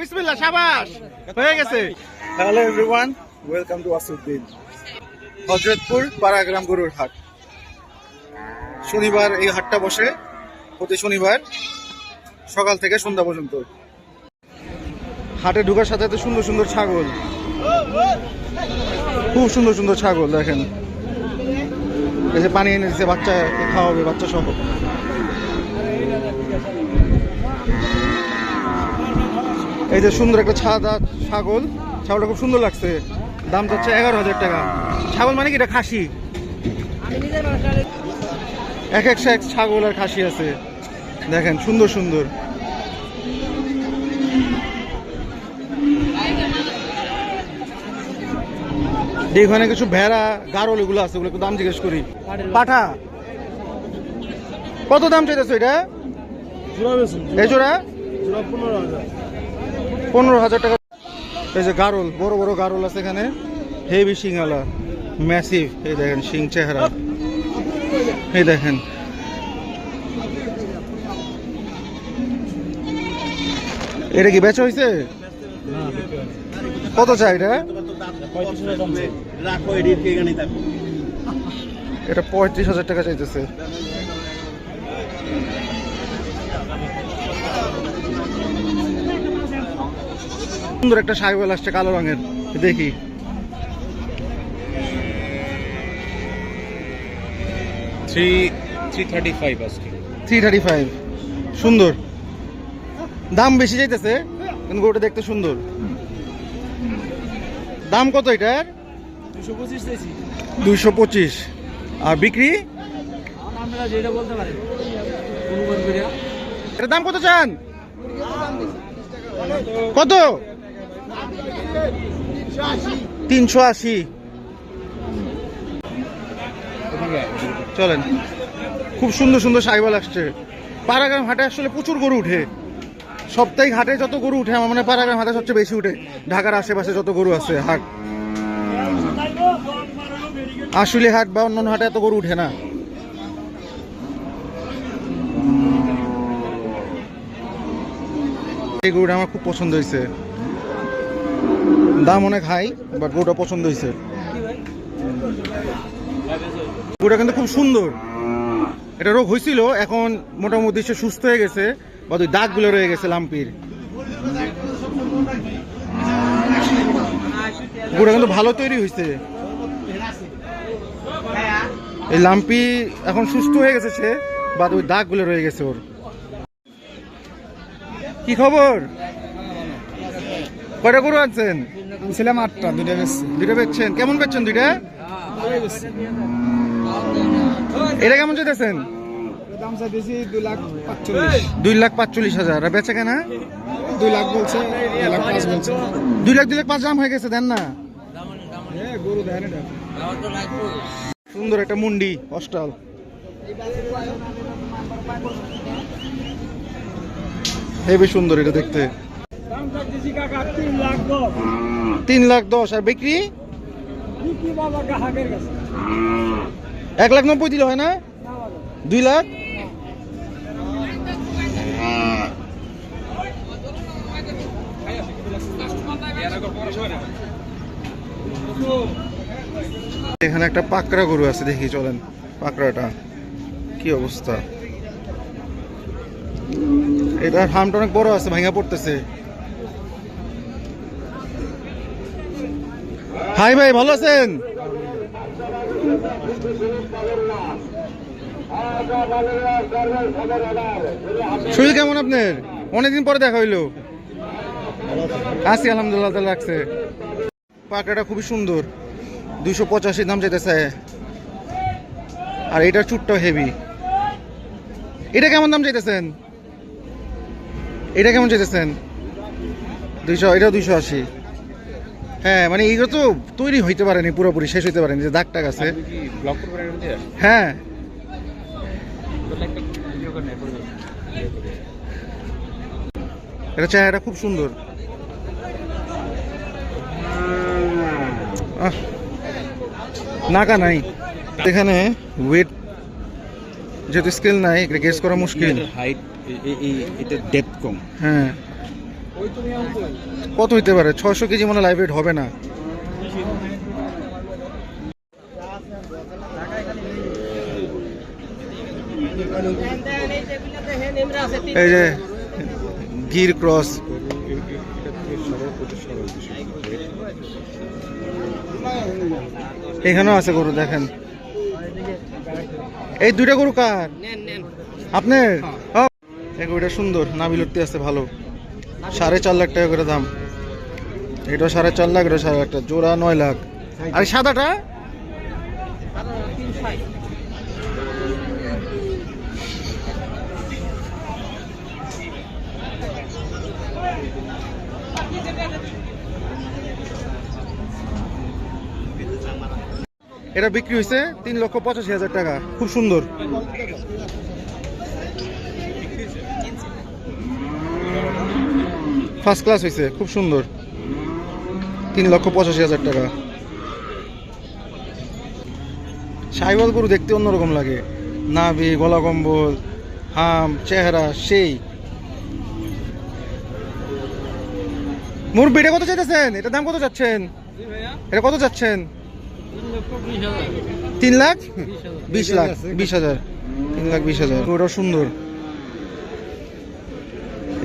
বিসমিল্লাহ শাবাশ হয়ে গেছে। Hello everyone welcome to Asuddin Hazratpur Paragram গরুর হাট। শনিবার এই হাটটা বসে, প্রতি শনিবার সকাল থেকে সন্ধ্যা পর্যন্ত। হাটে ঢোকার সাথে সাথে সুন্দর সুন্দর ছাগল। খুব সুন্দর সুন্দর ছাগল, দেখেন। এই পানি এনে দিচ্ছে বাচ্চা খাওয়াবে বাচ্চা সহ এই যে সুন্দর একটা ছাদা ছাগল ছাগলটা খুব সুন্দর লাগছে। দাম হচ্ছে এগারো হাজার টাকা। ছাগল মানে কি? এটা খাসি। এক এক এক ছাগল আর খাসি আছে। দেখেন সুন্দর সুন্দর। এখানে কিছু ভেড়া গারল এগুলো আছে ওগুলো একটু দাম জিজ্ঞেস করি। পাঠা। কত দাম চাইতেছো এটা? এই জোড়া পনেরো হাজার। টাকা। এই যে গারল বড় বড় গারল আছে এখানে। হেভি সিংওয়ালা ম্যাসিভ এই দেখেন সিং চেহারা। এই দেখেন। এটা কি বেচা হয়েছে কত চাই এটা? এটা পঁয়ত্রিশ হাজার টাকা চাইতেছে। সুন্দর একটা সাইকেল আসছে কালো রঙের। দেখি। থ্রি থ্রি থার্টি ফাইভ আজকে। থ্রি থার্টি ফাইভ সুন্দর। দাম বেশি যাইতেছে কিন্তু গরুটা দেখতে সুন্দর। দাম কত এটার? দুইশো পঁচিশ আর বিক্রি? এটার দাম কত চান? কত? তিনশো আশি। চলেন। খুব সুন্দর সুন্দর সাইকেল আসছে। পাড়াগ্রাম হাটে আসলে প্রচুর গরু উঠে। সপ্তাহিক হাটে যত গরু উঠে, আমার মনে পাড়াগ্রাম হাটে সবচেয়ে বেশি উঠে। ঢাকার আশেপাশে যত গরু আছে, হাট। আসলে হাট বা অন্যান্য হাটে এত গরু উঠে না। এই গরুটা আমার খুব পছন্দ হয়েছে। দাম অনেক হাই বাট গরুটা পছন্দ হয়েছে। গরুটা কিন্তু খুব সুন্দর। এটা রোগ হয়েছিল, এখন মোটামুটি সে সুস্থ হয়ে গেছে বা ওই দাগগুলো রয়ে গেছে লাম্পির। গরুটা কিন্তু ভালো তৈরি হয়েছে। এই লাম্পি এখন সুস্থ হয়ে গেছে সে বাদ ওই দাগগুলো রয়ে গেছে ওর। কি খবর? কয়টা গরু আনছেন? ছিলাম আটটা দুটা বেশি দুইটা বেচছেন? কেমন বেচছেন দুইটা? এটা কেমন চাইতেছেন? দাম চাইতেছি দুই লাখ পাঁচচল্লিশ দুই লাখ পাঁচচল্লিশ হাজার বেচা কেনা? দুই লাখ বলছে দুই লাখ পাঁচ বলছে। দুই লাখ দুই লাখ পাঁচ দাম হয়ে গেছে দেন না। সুন্দর একটা মুন্ডি অস্টাল। হেবি সুন্দর এটা দেখতে। দাম চাইতেছি কাকা তিন লাখ তিন লাখ দশ আর বিক্রি? এক লাখ নব্বই দিলে হয় না? দুই লাখ? এখানে একটা পাকড়া গরু আছে, দেখি চলেন পাকড়াটা। কি অবস্থা? এটা হামটা অনেক বড় আছে, ভাঙা পড়তেছে। হাই ভাই, ভালো আছেন? শরীর কেমন আপনার? অনেকদিন পরে দেখা হইল। আছি, আলহামদুলিল্লাহ তাহলে লাগছে পাকড়াটা খুবই সুন্দর। দুশো পঁচাশি দাম চাইতেছে। আর এটার চুটটাও হেভি। এটা কেমন দাম চাইতেছেন? এটা কেমন চাইতেছেন? দুইশো, এটাও দুইশো আশি। হ্যাঁ মানে এইগুলো তো তৈরি হইতে পারেনি পুরোপুরি শেষ হইতে পারেনি যে দাগ টাগ আছে হ্যাঁ। এটা চেহারাটা খুব সুন্দর। নাকা নাই। এখানে ওয়েট যেহেতু স্কেল নাই এটা গেস করা মুশকিল। হাইট এটা ডেপথ কম। হ্যাঁ। কত হইতে পারে? ছয়শো কেজি মনে লাইভ ওয়েট হবে না। এই যে গির ক্রস। এখানেও আছে গরু দেখেন। এই দুইটা গরু কার? আপনার? এই গরুটা সুন্দর। নাবিলতি আছে ভালো। সাড়ে চার লাখ টাকা করে দাম। এটা সাড়ে চার লাখ এটা সাড়ে লাখ টাকা জোড়া নয় লাখ। আর সাদাটা? এটা বিক্রি হয়েছে তিন লক্ষ পঁচাশি হাজার টাকা। খুব সুন্দর। ফার্স্ট ক্লাস হয়েছে খুব সুন্দর। তিন লক্ষ পঁচাশি হাজার টাকা। সাইবল গরু দেখতে অন্যরকম লাগে। নাভি গলা কম্বল হাম চেহারা সেই। মুরব্বি এটা কত চাইতেছেন? এটা দাম কত চাচ্ছেন? এটা কত যাচ্ছেন তিন লাখ? বিশ লাখ বিশ হাজার। তিন লাখ বিশ হাজার। গরুটা সুন্দর।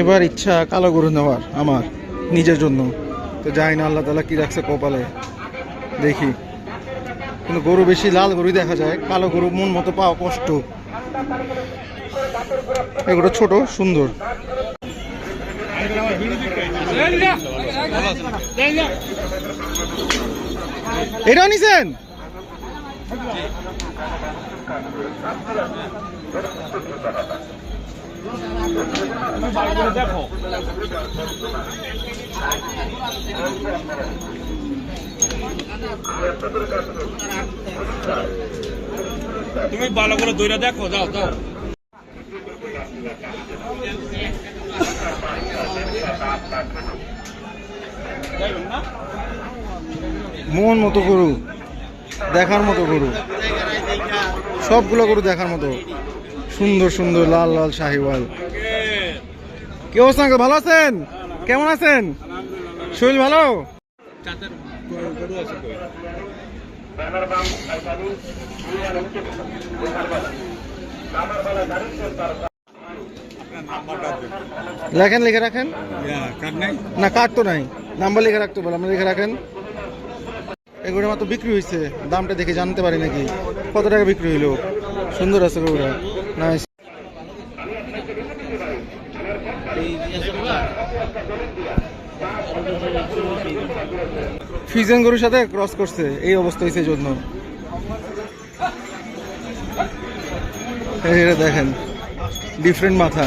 এবার ইচ্ছা কালো গরু নেওয়ার আমার, নিজের জন্য। তো যাই না আল্লাহ তালা কি রাখছে কপালে। দেখি। কিন্তু গরু বেশি, লাল গরুই দেখা যায়। কালো গরু মন মতো পাওয়া কষ্ট। এগুলো ছোট, সুন্দর। এটাও নিছেন? তুমি ভালো করে দইরা দেখো, যাও যাও। মন মতো গরু দেখার মতো গরু সবগুলো গরু দেখার মতো। সুন্দর সুন্দর লাল লাল শাহিওয়াল। কি অবস্থা? ভালো আছেন? কেমন আছেন? শরীর ভালো? লেখেন, লিখে রাখেন? না, কার্ড তো নাই। নাম্বার লিখে রাখতে বলে, আমরা লিখে রাখেন। এগুলো মাত্র বিক্রি হয়েছে দামটা দেখে জানতে পারি নাকি। কত টাকা বিক্রি হইল? সুন্দর আছে গরুটা। নাইস ফিজেন গরুর সাথে ক্রস করছে, এই অবস্থা হয়েছে জন্য। এটা দেখেন ডিফারেন্ট মাথা।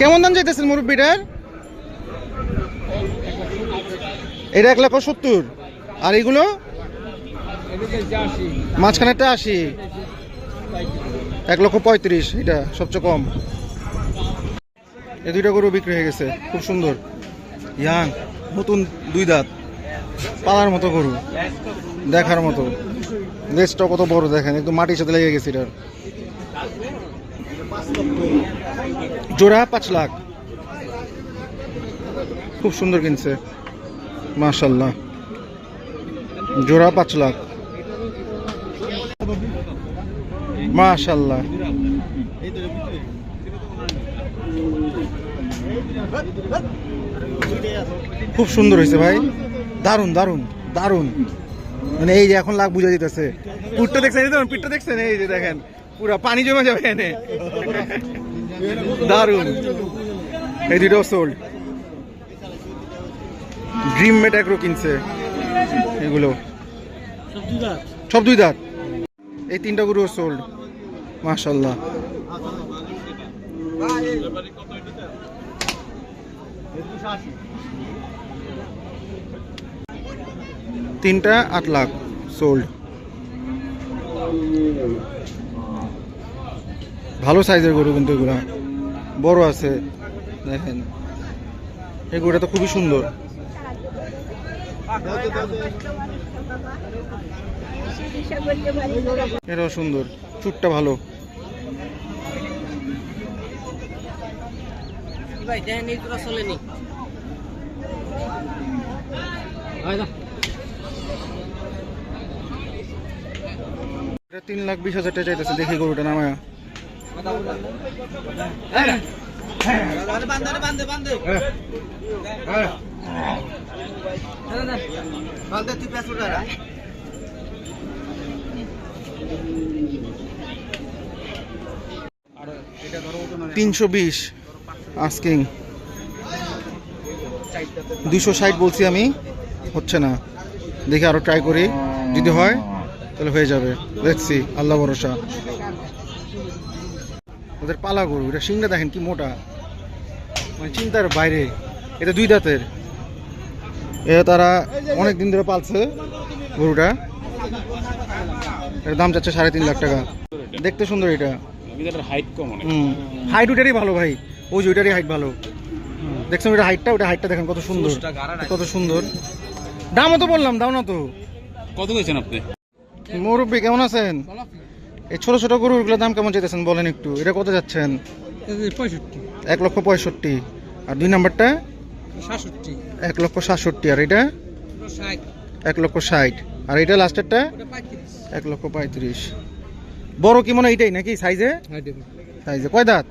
কেমন দাম চাইতেছেন মুরব্বিটার? এটা এক লক্ষ সত্তর। আর এগুলো? মাঝখানেরটা আশি। এক লক্ষ পঁয়ত্রিশ, এটা সবচেয়ে কম। এই দুইটা গরু বিক্রি হয়ে গেছে, খুব সুন্দর। ইয়াং, নতুন দুই দাঁত। পালার মতো গরু, দেখার মতো। লেজটা কত বড় দেখেন, একদম মাটির সাথে লেগে গেছে এটার। জোড়া পাঁচ লাখ। খুব সুন্দর কিনছে। মাশাল্লাহ জোড়া পাঁচ লাখ। মাশাল্লাহ খুব সুন্দর হয়েছে ভাই। দারুণ দারুণ দারুণ মানে এই যে এখন লাখ বুঝা দিতেছে পুটটা দেখছেন পিঠটা দেখছেন? এই যে দেখেন, পুরা পানি জমে যাবে এনে দারুণ এই দুটো সোল্ড ড্রিম মেট এগ্রো কিনছে। এগুলো। সব দুই সব দুই দাঁত। এই তিনটা গরু সোল্ড মাশাল্লাহ তিনটা আট লাখ সোল্ড ভালো সাইজের গরু কিন্তু এগুলা। বড় আছে, দেখেন। এই গরুটা তো খুবই সুন্দর। এটাও সুন্দর চুটটা ভালো। ভাই দেখেন এই তোরা চলেনি তিন লাখ বিশ হাজার টাকা চাইতেছে দেখি গরুটা নামায়া। তিনশো বিশ আস্কিং দুইশো ষাট বলছি আমি, হচ্ছে না। দেখি আরও ট্রাই করি। যদি হয়, তাহলে হয়ে যাবে। দেখছি আল্লাহ ভরসা। ওদের পালা গরু, এটা সিংটা দেখেন কি মোটা। মানে চিন্তার বাইরে। এটা দুই দাঁতের। এটা তারা অনেক দিন ধরে পালছে গরুটা। এর দাম চাচ্ছে সাড়ে তিন লাখ টাকা। দেখতে সুন্দর এটা। হাইট কম হুম। হাইট ওইটারই ভালো ভাই। ওই যে ওইটারই হাইট ভালো। দেখছেন ওইটা হাইটটা ওটা হাইটটা দেখেন কত সুন্দর। কত সুন্দর। দামও তো বললাম দাও না তো। কত কইছেন আপনি? মুরব্বী কেমন আছেন? এই ছোট ছোট গরুগুলোর দাম কেমন চাইতেছেন বলেন একটু। এটা কত যাচ্ছেন? পঁয়ষট্টি। এক লক্ষ পঁয়ষট্টি। আর দুই নাম্বারটা? এক লক্ষ সাতষট্টি আর এটা? এক লক্ষ ষাট। আর এটা লাস্টেরটা? এক লক্ষ পঁয়ত্রিশ। বড় কি মনে এইটাই নাকি সাইজে হ্যাঁ সাইজে কয় দাঁত?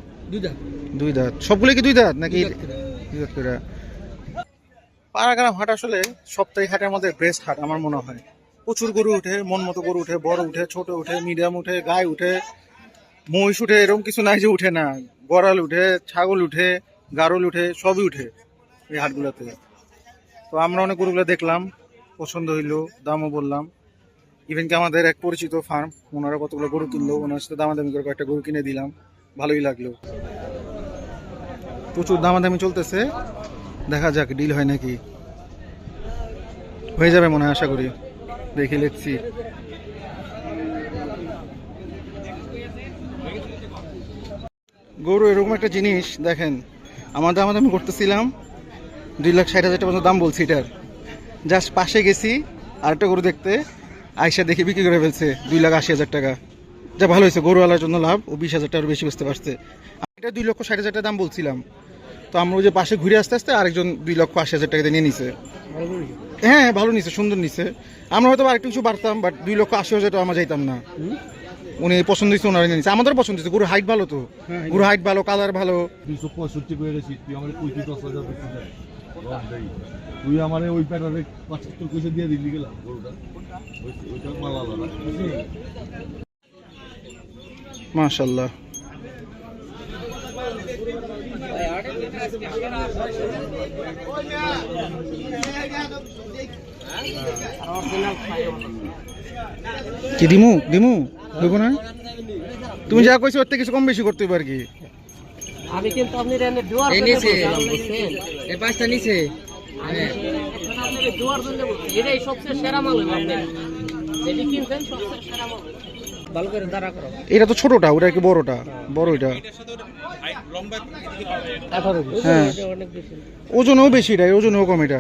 দুই দাঁত। সবগুলো কি দুই দাঁত নাকি? দুই দাঁত করে। পাড়াগ্রাম হাট আসলে সপ্তাহিক হাটের মধ্যে বেস্ট হাট আমার মনে হয়। প্রচুর গরু উঠে মন মতো গরু উঠে বড় উঠে ছোট উঠে মিডিয়াম উঠে গায়ে উঠে মহিষ উঠে এরকম কিছু নাই যে উঠে না। গড়াল উঠে ছাগল উঠে গারল উঠে সবই উঠে। এই হাটগুলোতে। তো আমরা অনেক গরুগুলো দেখলাম, পছন্দ হইল, দামও বললাম। ইভেন কি আমাদের এক পরিচিত ফার্ম ওনারা কতগুলো গরু কিনলো ওনার সাথে দামাদামি করে কয়েকটা গরু কিনে দিলাম, ভালোই লাগল। প্রচুর দামাদামি চলতেছে, দেখা যাক ডিল হয় নাকি। হয়ে যাবে মনে হয়, আশা করি। দেখি লিখছি গরু এরকম একটা জিনিস, দেখেন, আমার দামাদামি করতেছিলাম দুই লাখ ষাট হাজার টাকা পর্যন্ত দাম বলছি এটার। জাস্ট পাশে গেছি আরেকটা গরু দেখতে আইসা দেখে বিক্রি করে ফেলছে দুই লাখ আশি হাজার টাকা। যা ভালো হয়েছে গরুওয়ালার জন্য লাভ ও বিশ হাজার টাকার বেশি বুঝতে পারছে। এটা দুই লক্ষ ষাট হাজার টাকা দাম বলছিলাম। তো আমরা ওই যে পাশে ঘুরে আসতে আসতে আরেকজন দুই লক্ষ আশি হাজার টাকা দিয়ে নিয়ে নিছে। হ্যাঁ হ্যাঁ, ভালো নিছে সুন্দর নিছে। আমরা হয়তো আরেকটু কিছু বাড়তাম বাট দুই লক্ষ আশি হাজার টাকা আমরা যাইতাম না। উনি পছন্দ হয়েছে ওনারা নিয়ে নিছে। আমাদেরও পছন্দ হয়েছে গরুর হাইট ভালো তো। গরুর হাইট ভালো কালার ভালো। দুইশো পঁয়ষট্টি করে তুই আমার ওই প্যাটারে পঁচাত্তর পয়সা দিয়ে দিলি গেলাম গরুটা। ওইটা মাল মাশাল্লাহ কি দিমু? দিমু? দেবো না তুমি যা কইছো ওর থেকে কিছু কম বেশি করতে হবে আর কি। আমি কিন্তু আপনি রেনে দুয়ার? এই পাঁচটা নিচে। দুয়ার জন্য। এটাই সবচেয়ে সেরা মাল। যেটি কিনছেন সবচেয়ে সেরা মাল ভালো করে দাঁড়া করো। এটা তো ছোটটা ওটা কি বড়টা? বড় এটা হ্যাঁ। এটা বেশি। ওজনও বেশি এটা ওজনও কম এটা।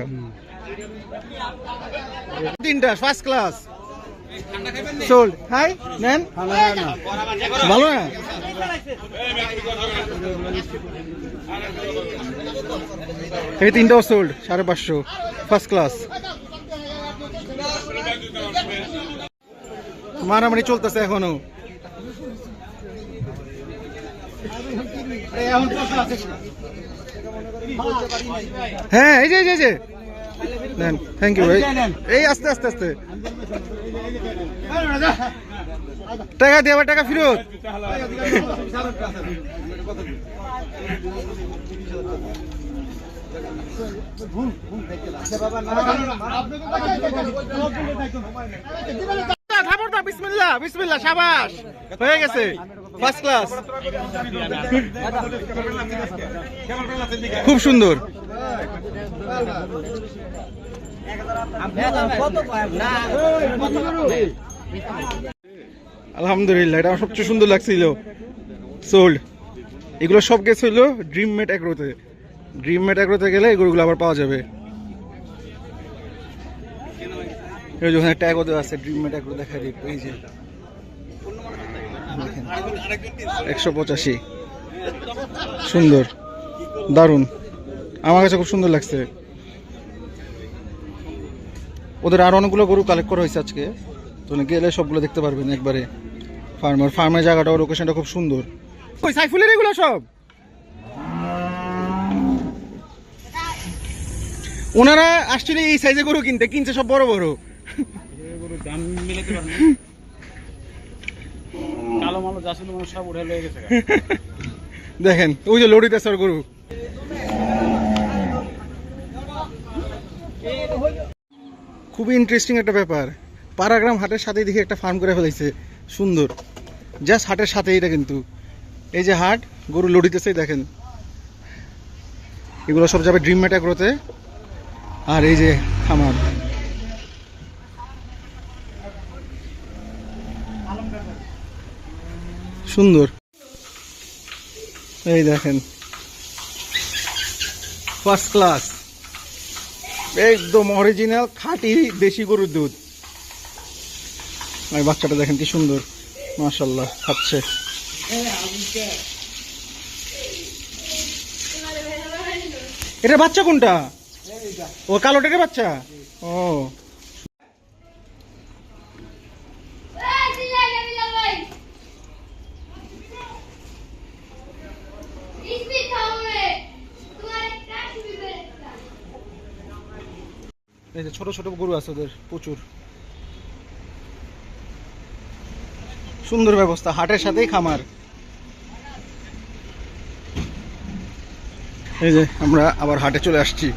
তিনটা ফার্স্ট ক্লাস সোল্ড হাই নেন। ভালো না? এই তিনটাও সোল্ড সাড়ে পাঁচশো ফার্স্ট ক্লাস মারামারি চলতেছে এখনও। হ্যাঁ এই যে এই যে, থ্যাংক ইউ এই আস্তে আস্তে আস্তে। টাকা দিয়ে আবার টাকা ফেরত। খবরটা বিসমিল্লাহ বিসমিল্লাহ শাবাশ হয়ে গেছে ফার্স্ট ক্লাস খুব সুন্দর। আলহামদুলিল্লাহ, এটা সবচেয়ে সুন্দর লাগছিল। সোল্ড এগুলো সব গেছে হইল ড্রিম মেট অ্যাগ্রোতে ড্রিম মেট অ্যাগ্রোতে গেলে এগুলোগুলো আবার পাওয়া যাবে। আছে ড্রিম এই যে। একশো পঁচাশি। সুন্দর, দারুণ। আমার কাছে খুব সুন্দর লাগছে। ওদের আর অনেকগুলো গরু কালেক্ট করা হয়েছে আজকে। তো গেলে সবগুলো দেখতে পারবেন একবারে। ফার্মার, ফার্মের জায়গাটাও লোকেশনটা খুব সুন্দর। ওই সাইফুলের এগুলো সব? ওনারা আসলে এই সাইজে গরু কিনতে, কিনছে সব বড় বড়। দেখেন, ওই যে লড়িতে গরু। খুবই ইন্টারেস্টিং একটা ব্যাপার। পারাগ্রাম হাটের সাথেই দেখি একটা ফার্ম করে ফেলাইছে। সুন্দর। জাস্ট হাটের সাথে এটা কিন্তু। এই যে হাট, গরু লড়িতেছে দেখেন। এগুলো সব যাবে ড্রিম ম্যাটাগ্রোতে আর এই যে খামার। সুন্দর। এই দেখেন। ফার্স্ট ক্লাস একদম অরিজিনাল খাঁটি দেশি গরুর দুধ। আর বাচ্চাটা দেখেন কি সুন্দর। মাশাল্লাহ খাচ্ছে। এটা বাচ্চা কোনটা? ও কালোটাকে বাচ্চা? ও। ছোট ছোট গরু আছে ওদের, প্রচুর। সুন্দর ব্যবস্থা, হাটের সাথেই খামার। এই যে, আমরা আবার হাটে চলে আসছি।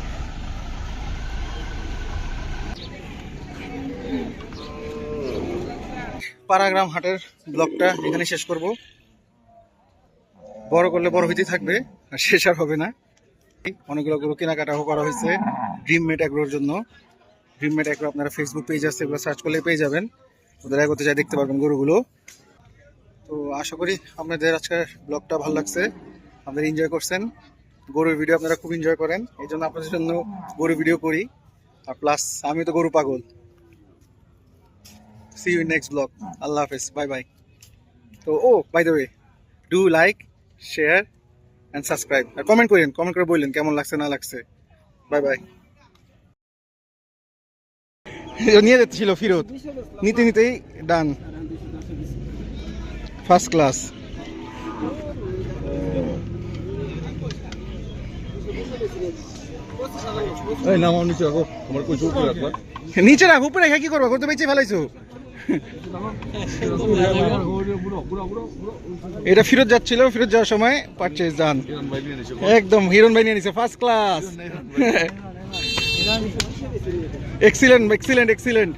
পাড়াগ্রাম হাটের ব্লগটা এখানে শেষ করব। বড় করলে বড় হইতেই থাকবে, আর শেষ আর হবে না। অনেকগুলো গরু কেনাকাটাও করা হয়েছে ড্রিম মেট অ্যাগ্রোর জন্য। ড্রিম মেট অ্যাগ্রো আপনারা ফেসবুক পেজ আছে, এগুলো সার্চ করলে পেয়ে যাবেন। ওদের এগোতে যা দেখতে পারবেন গরুগুলো। তো আশা করি আপনাদের আজকের ব্লগটা ভালো লাগছে। আপনারা এনজয় করছেন। গরুর ভিডিও আপনারা খুব এনজয় করেন। এই জন্য আপনাদের জন্য গরু ভিডিও করি। আর প্লাস আমি তো গরু পাগল। সি ইউ নেক্সট ব্লগ আল্লাহ হাফেজ। বাই বাই তো, ও by the way do like share and subscribe R comment করেন কমেন্ট করে বললেন কেমন লাগছে, না লাগছে। বাই বাই নিয়ে যাচ্ছিল ফিরত নিতে, নিতেই ডান ফার্স্ট ক্লাস এই নাম নিচে রাখো। আমার কইছো উপরে রাখবা? নিচে রাখ উপরে রেখে কি করব? করতে বেঁচে ফেলাইছো। এটা ফিরত যাচ্ছিল ফিরত যাওয়ার সময় পারচেজ নিছে একদম হিরণ ভাই নিয়ে নিছে first class excellent excellent excellent